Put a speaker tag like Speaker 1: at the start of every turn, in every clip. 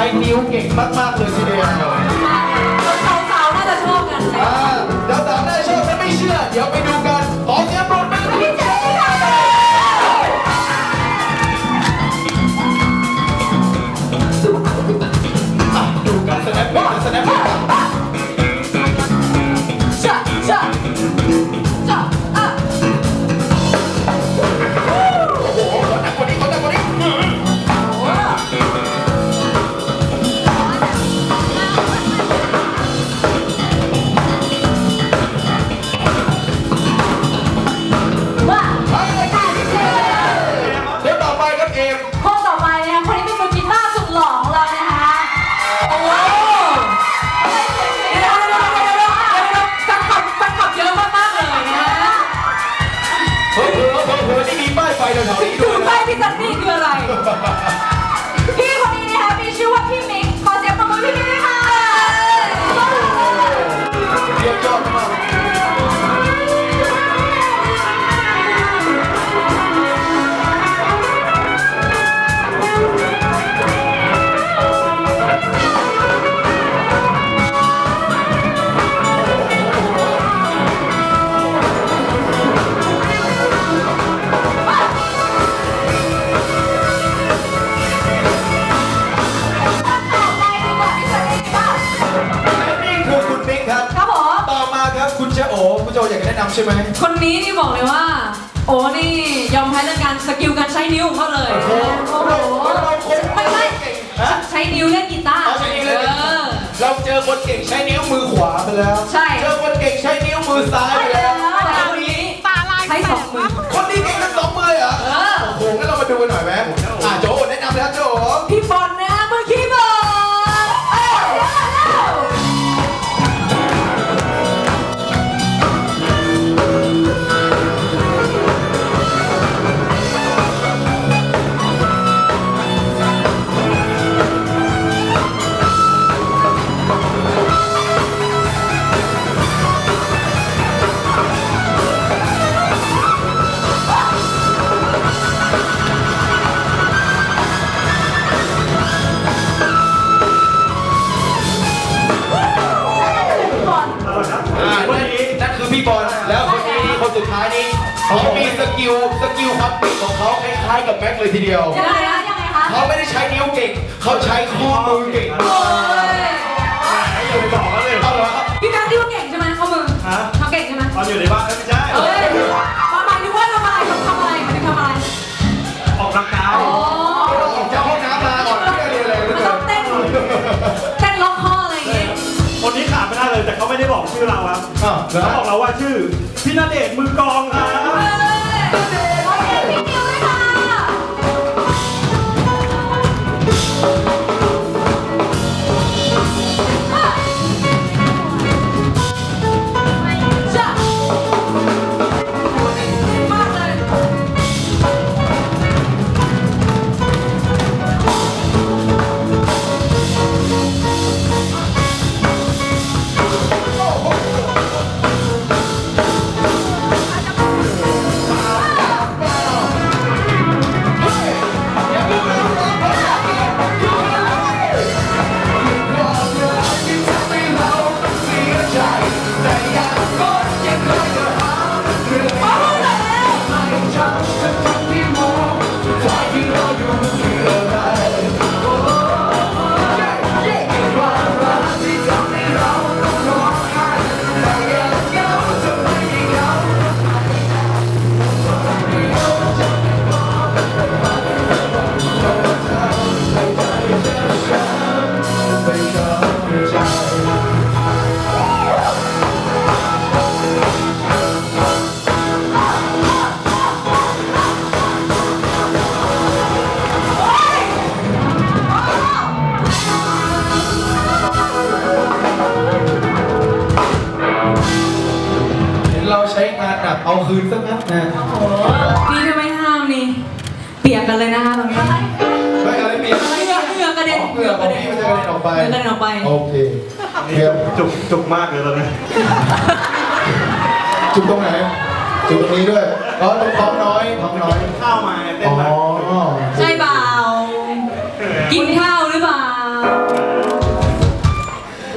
Speaker 1: ช้นิ้วเก่งมากๆเลยทีเดียว
Speaker 2: สาวๆน่าจะชอบกันนะ
Speaker 1: อ่าเดี๋ยวสามได้ชอบและไม่เชื่อ เดี๋ยวไปดู เจโอคุณโจอยากจะแนะนำใช่ไหม
Speaker 2: คนนี้นี่บอกเลยว่า โอ้นี่ยอมแพ้เรื่องการสกิลการใช้นิ้วของเขาเลย
Speaker 1: โอ้โห
Speaker 2: โอ้โห
Speaker 1: เราคง
Speaker 2: ไม่ไม่
Speaker 1: ฮะ
Speaker 2: ใช้นิ้วเล่นกีตาร์
Speaker 1: เอาใช้นิ้วเลย
Speaker 2: เออ
Speaker 1: เราเจอคนเก่งใช้นิ้วมือขวาไปแล้ว
Speaker 2: ใช่
Speaker 1: เจอคนเก่งใช้นิ้วมือซ้ายไปแล้ว
Speaker 2: แต่คนนี้ใช้สองมือ
Speaker 1: คนนี้เก่งทั้งสองมือเหรอ
Speaker 2: เออ
Speaker 1: โอ้โหงั้น แม็กเลยทีเดียว
Speaker 2: ยังไงคะยังไงคะ
Speaker 1: เขาไม่ได้ใช้นิ้วเก่ง เขาใช้ข้อมือเก่ง
Speaker 2: โอ้ย
Speaker 3: อย่าไปบอกเขาเลย
Speaker 1: เอาเหรอครับ
Speaker 2: พี่แม็กซ์ที่ว่าเก่งใช่ไหมเขามือ
Speaker 3: ฮะ
Speaker 2: เขาเก่งใช่ไหม
Speaker 3: ตอนอยู่ในบ้านไม่ใช่
Speaker 2: เอ้ยมาหมายถึงว่าทำอะไรทำอะไรหมายถึงทำอะไร
Speaker 3: ออกกำลังกาย
Speaker 2: อ๋อ
Speaker 1: เราออกจากห้องน้ำมาก่อนที่จะเรียนเลย
Speaker 2: มันต้องเต้นเต้นล็อกคออะไรอย่างงี้
Speaker 3: คนนี้ขาดไม่ได้เลยแต่เขาไม่ได้บอกชื่อเราครับ
Speaker 1: อะเหรอ
Speaker 3: เขาบอกเราว่าชื่อพี่ณเดชน์มือกลองครับ
Speaker 2: เด็
Speaker 1: นอ
Speaker 2: อก
Speaker 1: ไป
Speaker 2: เหงื่อกระเด็นออกไป
Speaker 1: โอเค
Speaker 3: นี่
Speaker 1: เตรียม
Speaker 3: จุกจุกมากเลยตอนนี้
Speaker 1: จุดตรงไหน จุดนี้ด้วยอ๋อตรงท้องน้อยท้องน้อย
Speaker 3: ข้าวมาเต้
Speaker 1: อ๋
Speaker 3: น
Speaker 1: อ
Speaker 3: แบบ
Speaker 2: ใช่เปล่า กินข้าวหรือเปล่า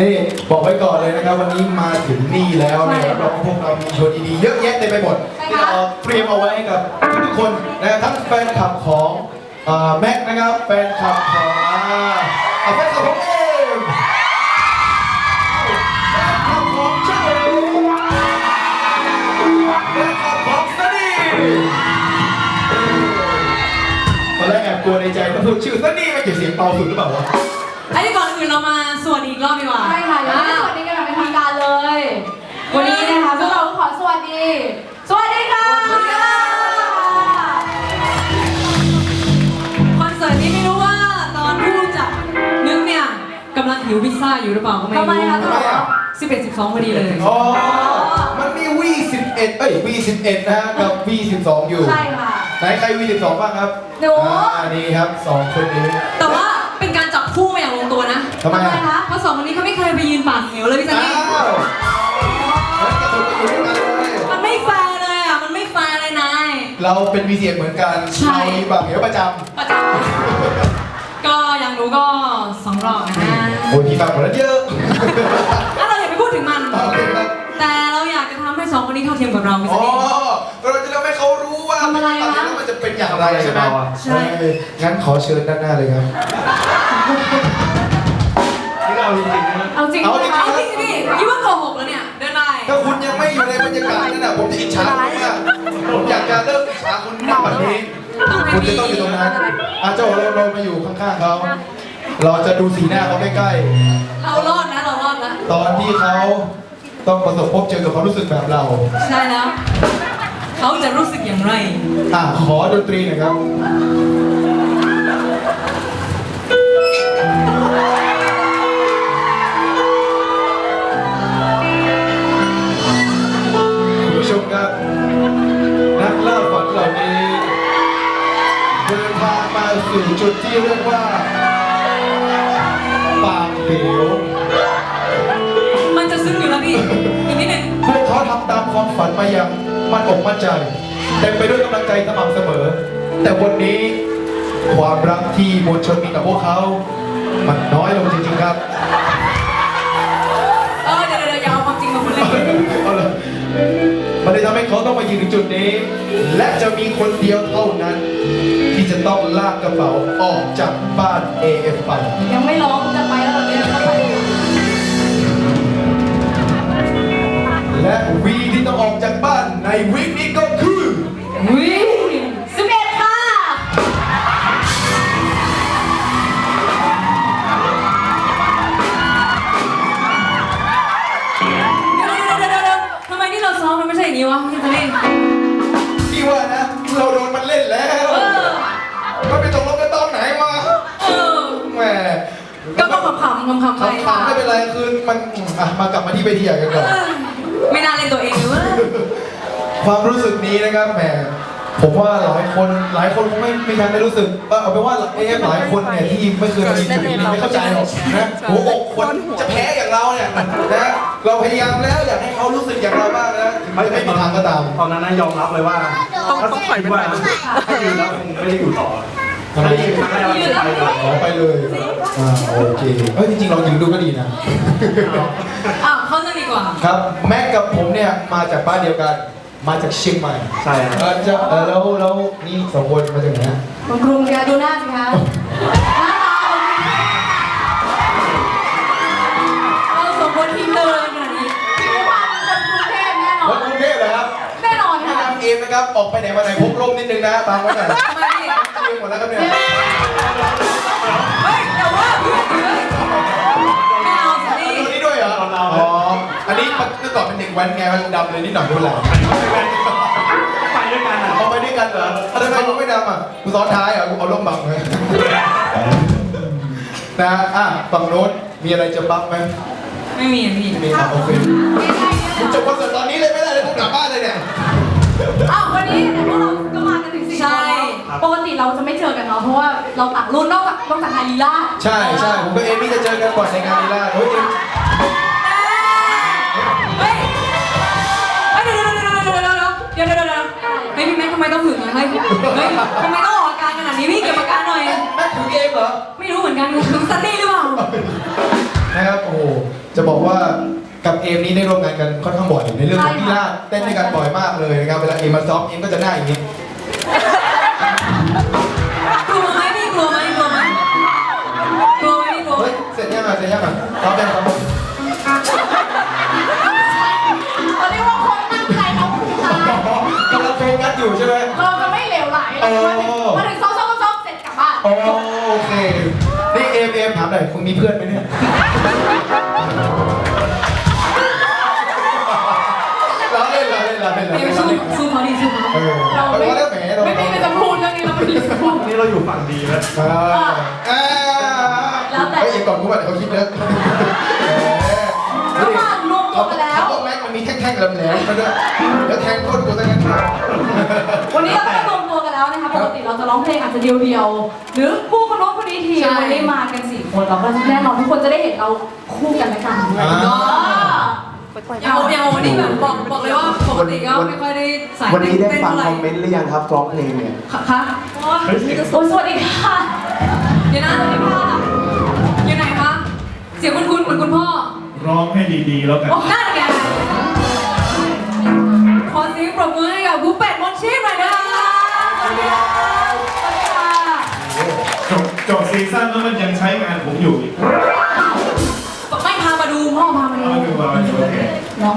Speaker 1: นี่บอกไว้ก่อนเลยนะครับ วันนี้มาถึงนี่แล้วเนี่ยรับรองว่าพวกเรามีโชว์ดีๆเยอะแยะเต็มไปหมดที่เราเตรียมเอาไว้ให้กับทุกๆคนนะครับทั้งแฟนคลับของอ่าแม็กนะครับ แฟนคลับของอ่าอ่าแฟนคลับของ กแอบกลัวในใจถ้าพูดชื่อซันนี่มันจะเสียงเบาสุดหรือเปล่าวะ
Speaker 2: ไอ้ที่ก่อนอื่นเรามาสวัสดีอีกรอบดีกว่า
Speaker 4: ใช่ค่ะยังไม่ได้สวัสดีกันอย่างเป็นทางการเลย
Speaker 2: วันนี้นะคะ
Speaker 4: พวกเราขอสวัสดี สวัสดีค่ะ
Speaker 2: คอนเสิร์ตนี้ไม่รู้ว่าตอนผู้จัดนึกเนี่ยกำลังหิวพิซซ่าอยู่หรือเปล่าก็ไม่รู้
Speaker 4: ทำไมคะ
Speaker 1: ทำไมอะ
Speaker 2: สิบเอ็ดสิบสองพอดีเลย
Speaker 1: อ๋อมันมี V11 เอ้ย V11 นะฮะกับ V12 อยู่
Speaker 4: ใช่ค่ะ
Speaker 1: ไหนใคร V12 บ้างครับ
Speaker 4: หนู
Speaker 1: อ่านี่ครับสองคนนี้
Speaker 2: แต่ว่าเป็นการจับคู่มาอย่างลงตัวนะ
Speaker 1: ทำไมอะ
Speaker 4: คะ
Speaker 2: เพราะสองคนนี้เขาไม่เคยไปยืนปากเหวเลยพี่ซัน
Speaker 1: อ้า
Speaker 2: นี่
Speaker 1: วแล้วกระตุกกระตุกกันเลย
Speaker 2: มันไม่แฟร์เลยอะ มันไม่แฟร์เลยนาย
Speaker 1: เราเป็นวีเสียเหมือนกัน
Speaker 2: ใช่
Speaker 1: เรามีบางเหวประจ
Speaker 2: ประจำก็อย่างรู้ก็สองรอบนะำ
Speaker 1: โอ้ยพี่ฟังหมดแล้วเยอะ
Speaker 2: แล้วเราอย่าไปพูดถึงมัน
Speaker 1: โอเคครับ
Speaker 2: แต่เราอยากจะทำให้สองคนนี้เท่าเทียมกับเราพี่
Speaker 1: อ๋
Speaker 2: ซั
Speaker 1: อน
Speaker 2: นี่
Speaker 4: อะไร
Speaker 1: ตอน
Speaker 4: คะ
Speaker 1: นี้มันจะเป็นอย่างไรใช่ไหม
Speaker 2: ใช่
Speaker 1: เอองั้นขอเชิญด้านหน้าเลยครับ
Speaker 3: นี่เราจริงๆนะ
Speaker 4: เอาจริง
Speaker 1: เอา
Speaker 4: ไหม
Speaker 1: จริง
Speaker 4: คะ
Speaker 2: เอาจริงสิพี่คิดว่าโกหกแล้วเนี่ยเดินได้
Speaker 1: ถ้าคุณยังไม่อยู่ในบรรยากาศนั่นน่ะผมจะอิจฉาคุณมากผมอยากจะเลิกอิจฉาคุณในวันนี้คุณจะต้องอยู่ตรงนั้นอาเจ้าเราเรามาอยู่ข้างๆเขา เราจะดูสีหน้าเขาใกล้
Speaker 2: เรารอดนะเรารอดนะ
Speaker 1: ๆ ตอนที่เขาต้องประสบพบเจอกับความรู้สึกแบบเรา
Speaker 2: ใช่แล้ว เขาจะรู้สึกอย่างไร
Speaker 1: อะขอดนตรีหน่อยครับ คุณผู้ชมครับ นักล่าฝันเหล่านี้เดินทางมาสู่จุดที่เรียกว่า ปากเหว
Speaker 2: มันจะซึ้งอยู่แล้วพี่อีกนิดนึง
Speaker 1: พวกเขาทำตามความฝันมาอย่าง มั่นอกมั่นใจเต็มไปด้วยกำลังใจสม่ำเสมอ แต่วันนี้ความรักที่มวลชนมีต่อพวกเขา มันน้อยลงจริงๆครับ
Speaker 2: เออเดี๋ยวเดี๋ยวอย่าเอาความจริงมาพูดเลย
Speaker 1: เอาเลยมันเลยทำให้เขาต้องมายืนถึงจุดนี้ และจะมีคนเดียวเท่านั้น ที่จะต้องลากกระเป๋าออกจากบ้าน AF ไป
Speaker 4: ยังไม่ร้อง และ
Speaker 1: วีที่ต้องออกจากบ้านในวีคนี้ก็คือ
Speaker 2: วิง
Speaker 4: สิบเอ็ดค่ะ
Speaker 2: เดี๋ยวเดี๋ยวเดี๋ยวเดี๋ยวเดี๋ยวทำไมนี่เราซ้อมมันไม่ใช่อย่างนี้วะพี่ซันนี่
Speaker 1: พี่ว่านะ เราโดนมันเล่นแล้ว
Speaker 2: เออ
Speaker 1: มันไปตกลงกันตอนไหนมา
Speaker 2: เออ
Speaker 1: แหม
Speaker 2: ก็ต้องขำๆขำๆไป
Speaker 1: ขำๆไม่เป็นไรคือมันอะมากลับมาที่เวทีกันก่อน
Speaker 2: เออ ไม่น่าเล่นตัวเองเลยเว้ย
Speaker 1: ความรู้สึกนี้นะครับแหมผมว่าหลายคนหลายคนคงไม่ไม่ทันได้รู้สึกเออเอาเป็นว่าเอฟหลายคนเนี่ยที่ไม่เคยมายืนจุดนี้ไม่เข้าใจหรอกนะหัวอกคนจะแพ้อย่างเราเนี่ยนะเราพยายามแล้วอยากให้เขารู้สึกอย่างเราบ้างนะถึงจะไม่มีทางก็ตาม
Speaker 3: ตอนนั้นนะยอมรับเลยว่าถ้าต้องคิดว่าถ้ายืนแล้วคงไม่ได้อยู่ต่อถ้ายืนครั้งแรกเราจะไปเลย
Speaker 1: ขอไปเลยอ่าโอเคเอ้ยจริงๆเรายืนดูก็ดีนะ
Speaker 2: อะเขาจะดีก ว่า
Speaker 1: ครับแม็กกับผมเนี่ยมาจากบ้านเดียวกัน มาจากเชียงใหม่
Speaker 3: ใช่ครับ
Speaker 1: เออจะเออแล้วแล้วนี่สองคนมาจากไหนฮะ
Speaker 4: คุณครูแกดูหน้าสิคะหน้าตาคนนี้
Speaker 2: เราสองคนทีมเดินขนาดนี้
Speaker 4: คิดว่าเป็นคนกรุงเทพแน่นอ
Speaker 1: วันนกรุงเทพเหรอครับ
Speaker 4: แน่นอน
Speaker 1: พี่
Speaker 4: ค่ะ
Speaker 1: นำเอมนะครับออกไปไหนมาไหนพกร่มนิดนึงนะตามไว้หน่อย
Speaker 2: ทำไมพี่
Speaker 1: เตรียมหมดแล้วครับเนี่ย
Speaker 2: เฮ้ย
Speaker 1: ก่อนเป็นเด็กแว้นไงมันดำเลยนิดหน่อยไม่เป็นไร
Speaker 3: ไปด้วยกันอะ
Speaker 1: เอาไปด้วยกันเหรอเอาทำไมมึงไม่ดำอะกูซ้อนท้ายเหรอะกูเอาร่มบังเลยนะอะฝั่งโน้นมีอะไรจะบังไหม
Speaker 2: ไม่มีอะพี่
Speaker 1: มีอะโอเคคุณจบคอนเสิร์ตตอนนี้เลยไม่ได้เลยคุณกลับบ้านเลยเนี่ย
Speaker 4: อ้าววันนี้เนี่ยพวกเราก็มากันถึงสี่คนแล้วปกติเราจะไม่เจอกันเนาะเพราะว่าเราต่างรุ่นนอกจากนอกจากไฮลีลา
Speaker 1: ใช่ใช่ผมกับเอมมี่จะเจอกันก่อนในงานนี้ละโอ้ยเอม
Speaker 2: เฮ้ย ต้องหึงอะเฮ้ยเฮ้ยทำไมต้องออกอาการขนาดนี้พี่เก็บอาการหน่อย
Speaker 1: แม่ถึงเกมเหรอ
Speaker 2: ไม่รู้เหมือนกันหึงซันนี่หรือเปล่า
Speaker 1: นะครับโอ้โหจะบอกว่ากับเอมนี้ได้ร่วมงานกันค่อนข้างบ่อยในเรื่องของพี่ลาดเต้นด้วยกันบ่อยมากเลยนะครับเวลาเอมมาซ้อมเอมก็จะหน้าอย่างนี้ อยู่
Speaker 4: ใช่
Speaker 1: ไหม
Speaker 4: เราจะไม่เหลวไหลเรามาถึงมาถึงซ้อมซ้อมซ้อมเสร็จกลับบ้าน
Speaker 1: โอโอเค นี่เอมเอมถามหน่อยมึงมีเพื่อนไหมเนี่ย เราเล่นเราเล่นเราเล่นเรา
Speaker 2: เดี๋ยว
Speaker 1: เล่น
Speaker 2: สู้
Speaker 1: เราเล่น
Speaker 2: สู้เขาดิสู้เขา
Speaker 1: เออ
Speaker 4: เรา
Speaker 1: เรา
Speaker 4: ไม่
Speaker 1: เล่นแหมเรา
Speaker 4: ไม่มีใครจะพูดเรื่องนี้เราไม่มีจะพูด
Speaker 3: นี่เราอยู่ฝั่งดีแล้ว
Speaker 1: เออเออเฮ้ยเอ็ก่อนกูว่าเขาคิดเยอะ ท่งๆแหลมๆมาด้วยแล้วแทงก้นกูตั้งแต่
Speaker 4: วันนี้เราก็รวมตัวกันแล้วนะคะ ปกติเราจะร้องเพลงอาจจะเดียวๆ หรือคู่คนโน้นคนนี้ทีวันนี้มากันสี่คนเราก็แน่นอนทุกคนจะได้เห็นเราคู่กันและกันด้วย
Speaker 2: ก็
Speaker 4: อ่า
Speaker 2: อย่างอย่างวันนี้แบบบอกบอกเลยว่าปกติก็ไม่ค่อยได้ใส่
Speaker 5: วันนี้ได้
Speaker 2: เต้น
Speaker 5: ฟัง
Speaker 2: เท่าไหร่
Speaker 5: คอมเมนต์หรือยังครับร้องเพลงเนี่ย
Speaker 2: ค่ะคะ
Speaker 3: เฮ้ยเสียง
Speaker 4: โอ้ยสวัสดีค่ะ
Speaker 2: เดี๋ยวนะสวัสดีค่ะอยู่ไหนคะ เสียงคุณคุณเหมือนคุณพ่อ
Speaker 3: ร้องให้ดีๆแล้วกัน
Speaker 2: โอ้นั่นไง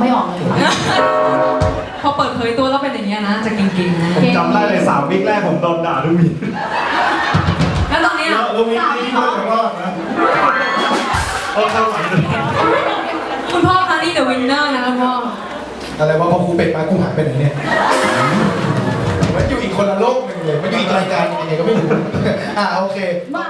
Speaker 4: ไม่ออกเลยค่ะ
Speaker 2: พอเปิดเผยตัวแล้วเป็นอย่างเงี้ยนะ จะเก่งๆนะ
Speaker 3: ผมจำได้เลยสามวิคแรกผมโดนด่าทุกวิ
Speaker 2: แล้วตอนเนี้ย
Speaker 3: แล้ววิคนี้ก็จะรอดนะเอาเข้าไหวเลย
Speaker 2: คุณพ่อครั้งนี้เดอะวินเนอร์นะคะพ่อ
Speaker 1: อะไรว่าพอครูเป็ดมากูหายไปไหนเนี่ยมันอยู่อีกคนละโลกหนึ่งเลยมันอยู่อีกรายการยังไงก็ไม่รู้อ่าโอเค
Speaker 4: มา